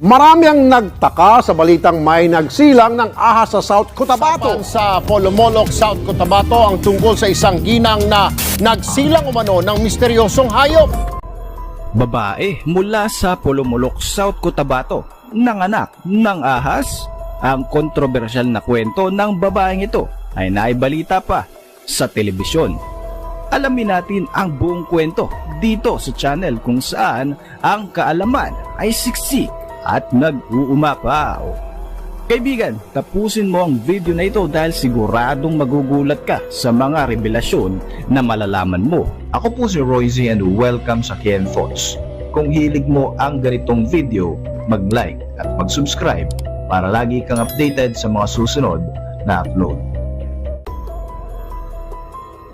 Marami ang nagtaka sa balitang may nagsilang ng ahas sa South Cotabato. Sa Polomolok, South Cotabato ang tungkol sa isang ginang na nagsilang umano ng misteryosong hayop. Babae mula sa Polomolok, South Cotabato, nanganak ng ahas. Ang kontrobersyal na kwento ng babaeng ito ay naibalita pa sa telebisyon. Alamin natin ang buong kwento dito sa channel kung saan ang kaalaman ay siksik at nag-uumapaw. Kaibigan, tapusin mo ang video na ito dahil siguradong magugulat ka sa mga revelasyon na malalaman mo. Ako po si Royce and welcome sa Ken Thoughts. Kung hilig mo ang ganitong video, mag-like at mag-subscribe para lagi kang updated sa mga susunod na upload.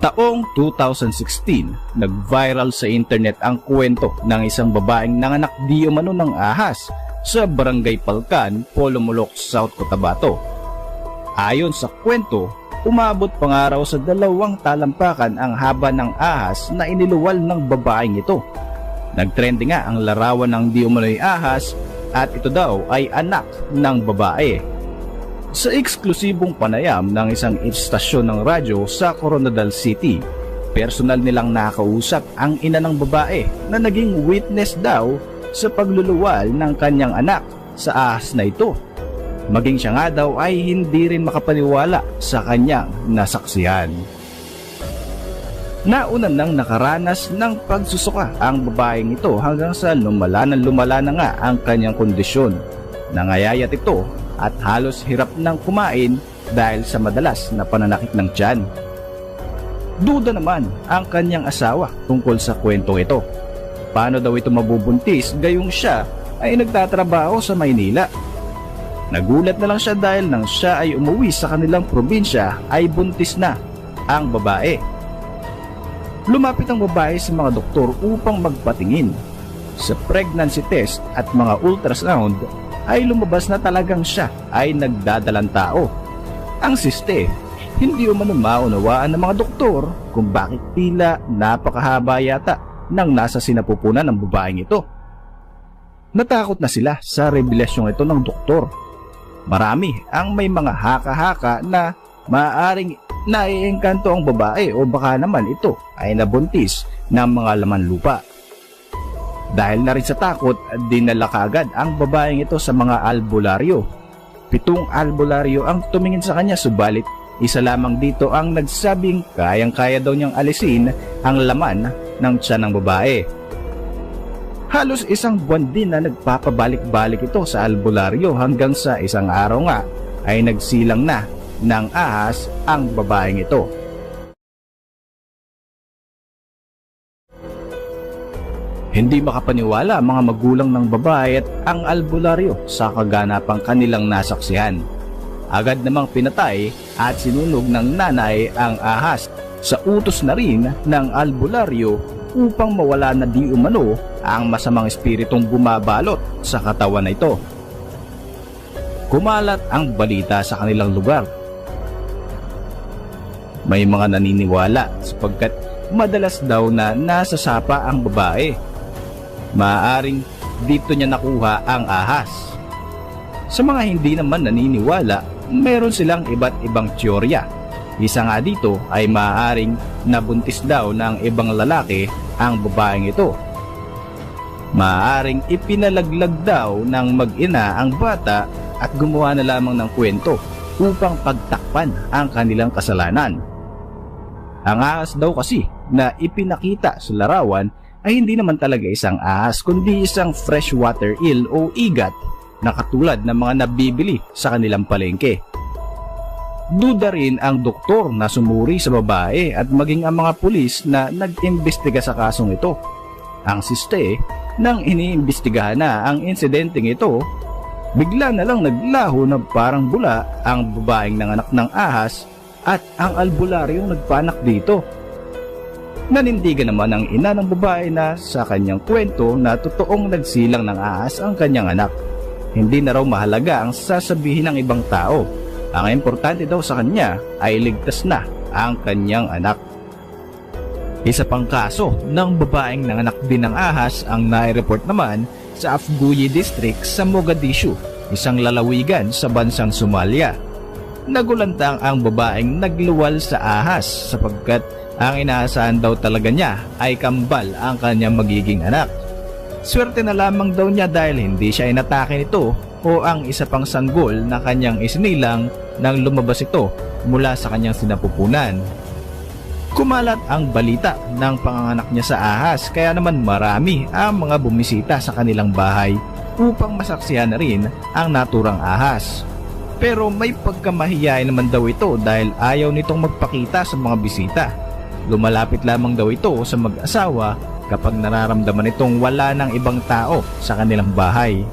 Taong 2016, nag-viral sa internet ang kwento ng isang babaeng nanganak di umano ng ahas sa Barangay Palkan, Polomolok, South Cotabato. Ayon sa kwento, umabot pangaraw sa dalawang talampakan ang haba ng ahas na iniluwal ng babaeng ito. Nagtrending nga ang larawan ng di umano'y ahas at ito daw ay anak ng babae. Sa eksklusibong panayam ng isang istasyon ng radyo sa Coronadal City, personal nilang nakausap ang ina ng babae na naging witness daw sa pagluluwal ng kanyang anak sa ahas na ito. Maging siya nga daw ay hindi rin makapaniwala sa kanyang nasaksihan. Nauna nang nakaranas ng pagsusuka ang babaeng ito hanggang sa lumala na lumala na nga ang kanyang kondisyon. Nangayayat ito at halos hirap nang kumain dahil sa madalas na pananakit ng tiyan. Duda naman ang kanyang asawa tungkol sa kwentong ito. Paano daw ito mabubuntis gayong siya ay nagtatrabaho sa Maynila? Nagulat na lang siya dahil nang siya ay umuwi sa kanilang probinsya ay buntis na ang babae. Lumapit ang babae sa mga doktor upang magpatingin. Sa pregnancy test at mga ultrasound ay lumabas na talagang siya ay nagdadalang tao. Ang siste, hindi umano maunawaan ng mga doktor kung bakit tila napakahaba yata nang nasa sinapupunan ng babaeng ito. Natakot na sila sa revelasyong ito ng doktor. Marami ang may mga haka-haka na maaaring naiengkanto ang babae o baka naman ito ay nabuntis ng mga laman lupa. Dahil na rin sa takot, dinala kagad ang babaeng ito sa mga albularyo. Pitong albularyo ang tumingin sa kanya subalit isa lamang dito ang nagsabing kayang-kaya daw niyang alisin ang laman ng tiyan ng babae. Halos isang buwan din na nagpapabalik-balik ito sa albularyo hanggang sa isang araw nga ay nagsilang na ng ahas ang babaeng ito. Hindi makapaniwala mga magulang ng babae at ang albularyo sa kaganapang kanilang nasaksihan. Agad namang pinatay at sinunog ng nanay ang ahas sa utos na rin ng albularyo upang mawala na di umano ang masamang espiritong bumabalot sa katawan na ito. Kumalat ang balita sa kanilang lugar. May mga naniniwala sapagkat madalas daw na nasa sapa ang babae. Maaring dito niya nakuha ang ahas. Sa mga hindi naman naniniwala, meron silang iba't ibang teorya. Isa nga dito ay maaaring nabuntis daw ng ibang lalaki ang babaeng ito. Maaaring ipinalaglag daw ng mag-ina ang bata at gumawa na lamang ng kwento upang pagtakpan ang kanilang kasalanan. Ang ahas daw kasi na ipinakita sa larawan ay hindi naman talaga isang ahas kundi isang freshwater eel o igat na katulad ng mga nabibili sa kanilang palengke. Duda rin ang doktor na sumuri sa babae at maging ang mga pulis na nag-imbestiga sa kasong ito. Ang siste, nang iniimbestigahan na ang insidenteng ito, bigla na lang naglaho na parang bula ang babaeng nanganak ng ahas at ang albularyong nagpanak dito. Nanindigan naman ang ina ng babae na sa kanyang kwento na totoong nagsilang ng ahas ang kanyang anak. Hindi na raw mahalaga ang sasabihin ng ibang tao. Ang importante daw sa kanya ay ligtas na ang kanyang anak. Isa pang kaso ng babaeng nanganak din ng ahas ang nai-report naman sa Afguyi District sa Mogadishu, isang lalawigan sa bansang Somalia. Nagulantang ang babaeng nagluwal sa ahas sapagkat ang inaasahan daw talaga niya ay kambal ang kanyang magiging anak. Swerte na lamang daw niya dahil hindi siya inatake nito o ang isa pang sanggol na kanyang isinilang nang lumabas ito mula sa kanyang sinapupunan. Kumalat ang balita ng panganganak niya sa ahas kaya naman marami ang mga bumisita sa kanilang bahay upang masaksihan na rin ang naturang ahas. Pero may pagkamahiyain naman daw ito dahil ayaw nitong magpakita sa mga bisita. Lumalapit lamang daw ito sa mag-asawa kapag nararamdaman itong wala ng ibang tao sa kanilang bahay.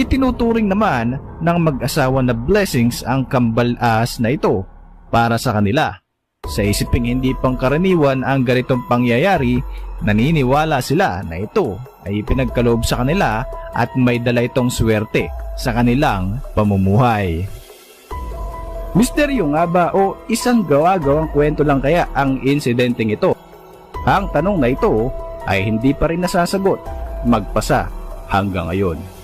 Itinuturing naman ng mag-asawa na blessings ang kambal ahas na ito para sa kanila. Sa isiping hindi pangkaraniwan ang ganitong pangyayari, naniniwala sila na ito ay pinagkaloob sa kanila at may dala itong swerte sa kanilang pamumuhay. Misteryo nga ba o isang gawa-gawang kwento lang kaya ang insidenteng ito? Ang tanong na ito ay hindi pa rin nasasagot magpasa hanggang ngayon.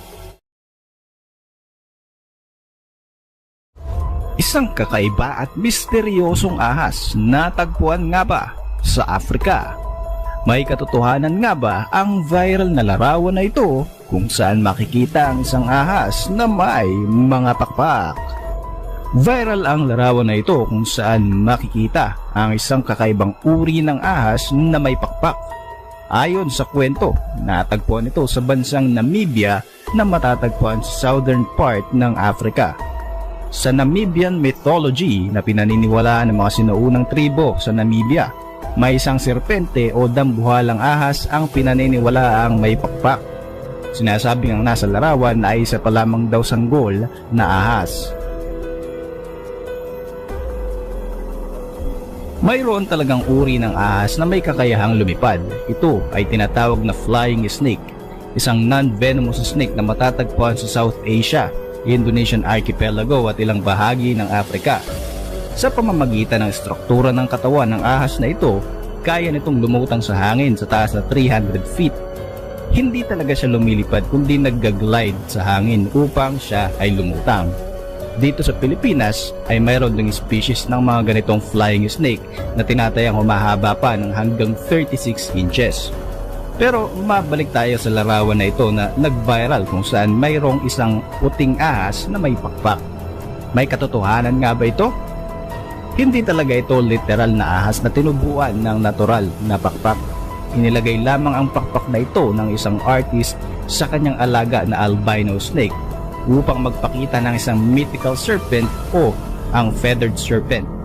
Isang kakaiba at misteryosong ahas natagpuan nga ba sa Afrika? May katotohanan nga ba ang viral na larawan na ito kung saan makikita ang isang ahas na may mga pakpak? Viral ang larawan na ito kung saan makikita ang isang kakaibang uri ng ahas na may pakpak. Ayon sa kwento, natagpuan ito sa bansang Namibia na matatagpuan sa southern part ng Africa. Sa Namibian mythology na pinaniniwalaan ng mga sinuunang tribo sa Namibia, may isang serpente o dambuhalang ahas ang pinaniniwalaang may pakpak. Sinasabing ang nasa larawan ay isa pa lamang daw sanggol na ahas. Mayroon talagang uri ng ahas na may kakayahang lumipad. Ito ay tinatawag na flying snake, isang non-venomous snake na matatagpuan sa South Asia, Indonesian archipelago at ilang bahagi ng Afrika. Sa pamamagitan ng struktura ng katawan ng ahas na ito, kaya nitong lumutang sa hangin sa taas na 300 feet. Hindi talaga siya lumilipad kundi naggaglide sa hangin upang siya ay lumutang. Dito sa Pilipinas ay mayroon ding species ng mga ganitong flying snake na tinatayang humahaba pa ng hanggang 36 inches. Pero mabalik tayo sa larawan na ito na nag-viral kung saan mayroong isang puting ahas na may pakpak. May katotohanan nga ba ito? Hindi talaga ito literal na ahas na tinubuan ng natural na pakpak. Inilagay lamang ang pakpak na ito ng isang artist sa kanyang alaga na albino snake upang magpakita ng isang mythical serpent o ang feathered serpent.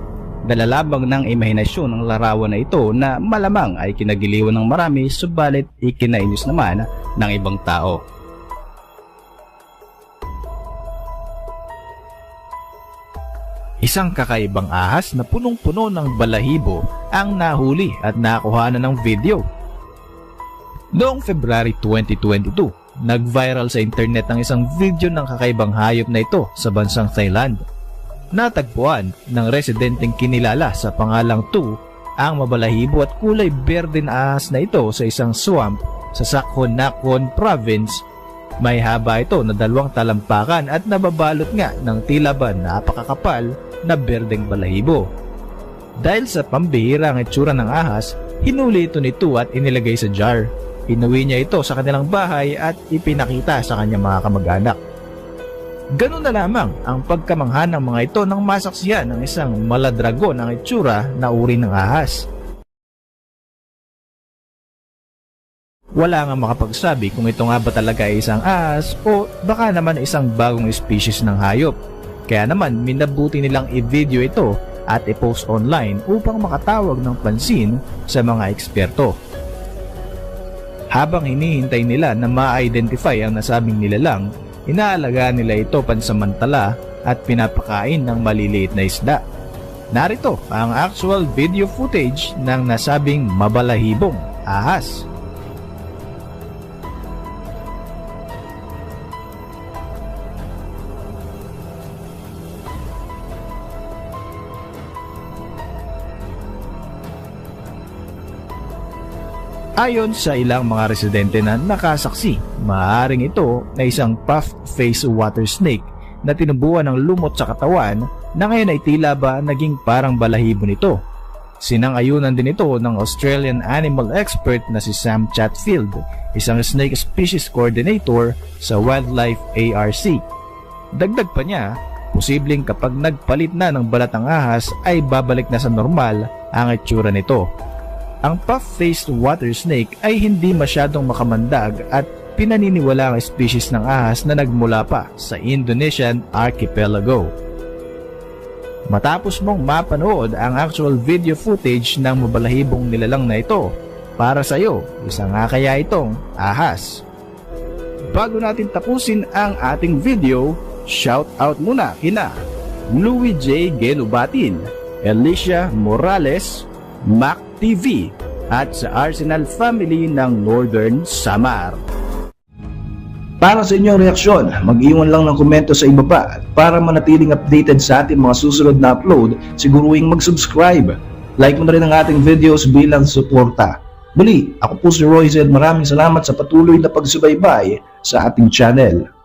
Dalalabang ng imahinasyon ng larawan na ito na malamang ay kinagiliwan ng marami subalit ikinainis naman ng ibang tao. Isang kakaibang ahas na punong-puno ng balahibo ang nahuli at nakuha ng video. Noong February 2022, nag-viral sa internet ang isang video ng kakaibang hayop na ito sa bansang Thailand. Natagpuan ng residenteng kinilala sa pangalang Tu ang mabalahibo at kulay berde na ahas na ito sa isang swamp sa Sakhon Nakhon Province. May haba ito na dalawang talampakan at nababalot nga ng tila ba napakakapal na berdeng balahibo. Dahil sa pambihira ang itsura ng ahas, hinuli ito nito at inilagay sa jar. Inuwi niya ito sa kanilang bahay at ipinakita sa kanyang mga kamag-anak. Ganun na lamang ang pagkamangha ng mga ito nang masaksiyan ng isang maladragon ang itsura na uri ng ahas. Wala nga makapagsabi kung ito nga ba talaga ay isang ahas o baka naman isang bagong species ng hayop. Kaya naman minabuti nilang i-video ito at i-post online upang makatawag ng pansin sa mga eksperto. Habang hinihintay nila na ma-identify ang nasabing nilalang, inaalagaan nila ito pansamantala at pinapakain ng maliliit na isda. Narito ang actual video footage ng nasabing mabalahibong ahas. Ayon sa ilang mga residente na nakasaksi, maaaring ito na isang puff-face water snake na tinubuan ng lumot sa katawan na ngayon ay tila ba naging parang balahibo nito. Sinangayunan din ito ng Australian animal expert na si Sam Chatfield, isang snake species coordinator sa Wildlife ARC. Dagdag pa niya, posibleng kapag nagpalit na ng balat ng ahas ay babalik na sa normal ang itsura nito. Ang puff-faced water snake ay hindi masyadong makamandag at pinaniniwala ang species ng ahas na nagmula pa sa Indonesian archipelago. Matapos mong mapanood ang actual video footage ng mabalahibong nilalang na ito, para sa iyo, isa nga kaya itong ahas. Bago natin tapusin ang ating video, shout out muna kina Louis J. Gelubatin, Alicia Morales, Mac TV at sa Arsenal family ng Northern Samar. Para sa inyong reaksyon, mag-iwan lang ng komento sa ibaba at para manatiling updated sa ating mga susunod na upload, siguruing mag-subscribe. Like mo na rin ang ating videos bilang suporta. Muli, ako po si Roy Zed. Maraming salamat sa patuloy na pagsubaybay sa ating channel.